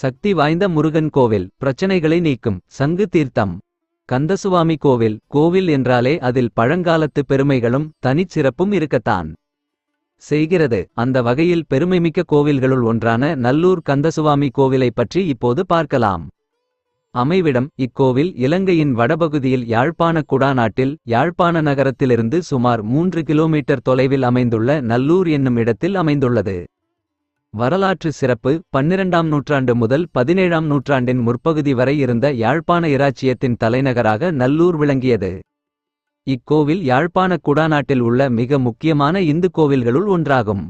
சக்தி வாய்ந்த முருகன் கோவில் பிரச்சனைகளை நீக்கும் சங்கு தீர்த்தம். கந்தசுவாமி கோவில் கோவில் என்றாலே அதில் பழங்காலத்து பெருமைகளும் தனிச்சிறப்பும் இருக்கத்தான். செய்கிறது. அந்த வகையில் பெருமைமிக்க கோவில்களுள் ஒன்றான நல்லூர் கந்தசுவாமி கோவிலை பற்றி இப்போது பார்க்கலாம். அமைவிடம் இக்கோவில் இலங்கையின் வடபகுதியில் யாழ்ப்பாண குடாநாட்டில் யாழ்ப்பாண நகரத்திலிருந்து சுமார் மூன்று கிலோமீட்டர் தொலைவில் அமைந்துள்ள நல்லூர் என்னும் இடத்தில் அமைந்துள்ளது. வரலாற்று சிறப்பு பன்னிரண்டாம் நூற்றாண்டு முதல் பதினேழாம் நூற்றாண்டின் முற்பகுதி வரை இருந்த யாழ்ப்பாண இராச்சியத்தின் தலைநகராக நல்லூர் விளங்கியது. இக்கோவில் யாழ்ப்பாண குடாநாட்டில் உள்ள மிக முக்கியமான இந்து கோவில்களுள் ஒன்றாகும்.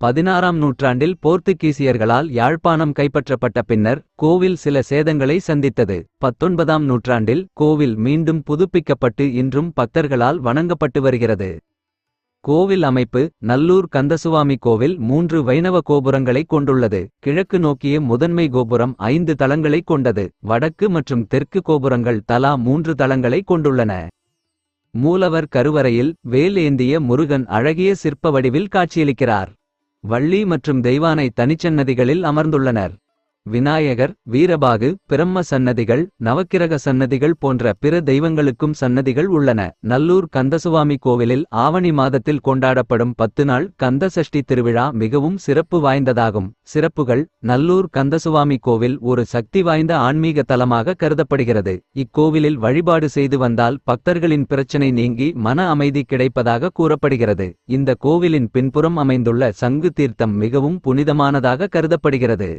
பதினாறாம் நூற்றாண்டில் போர்த்துகீசியர்களால் யாழ்ப்பாணம் கைப்பற்றப்பட்ட பின்னர் கோவில் சில சேதங்களை சந்தித்தது. பத்தொன்பதாம் நூற்றாண்டில் கோவில் மீண்டும் புதுப்பிக்கப்பட்டு இன்றும் பக்தர்களால் வணங்கப்பட்டு வருகிறது. கோவில் அமைப்பு நல்லூர் கந்தசுவாமி கோவில் மூன்று வைணவ கோபுரங்களை கொண்டுள்ளது. கிழக்கு நோக்கிய முதன்மை கோபுரம் ஐந்து தளங்களை கொண்டது. வடக்கு மற்றும் தெற்கு கோபுரங்கள் தலா மூன்று தளங்களை கொண்டுள்ளன. மூலவர் கருவறையில் வேல் ஏந்திய முருகன் அழகிய சிற்ப வடிவில் காட்சியளிக்கிறார். வள்ளி மற்றும் தெய்வானை தனிச்சன்னதிகளில் அமர்ந்துள்ளனர். விநாயகர் வீரபாகு பிரம்ம சன்னதிகள் நவக்கிரக சன்னதிகள் போன்ற பிற தெய்வங்களுக்கும் சன்னதிகள் உள்ளன. நல்லூர் கந்தசுவாமி கோவிலில் ஆவணி மாதத்தில் கொண்டாடப்படும் பத்து நாள் கந்த சஷ்டி திருவிழா மிகவும் சிறப்பு வாய்ந்ததாகும். சிறப்புகள் நல்லூர் கந்தசுவாமி கோவில் ஒரு சக்தி வாய்ந்த ஆன்மீக தலமாக கருதப்படுகிறது. இக்கோவிலில் வழிபாடு செய்து வந்தால் பக்தர்களின் பிரச்சனை நீங்கி மன அமைதி கிடைப்பதாக கூறப்படுகிறது. இந்த கோவிலின் பின்புறம் அமைந்துள்ள சங்கு தீர்த்தம் மிகவும் புனிதமானதாக கருதப்படுகிறது.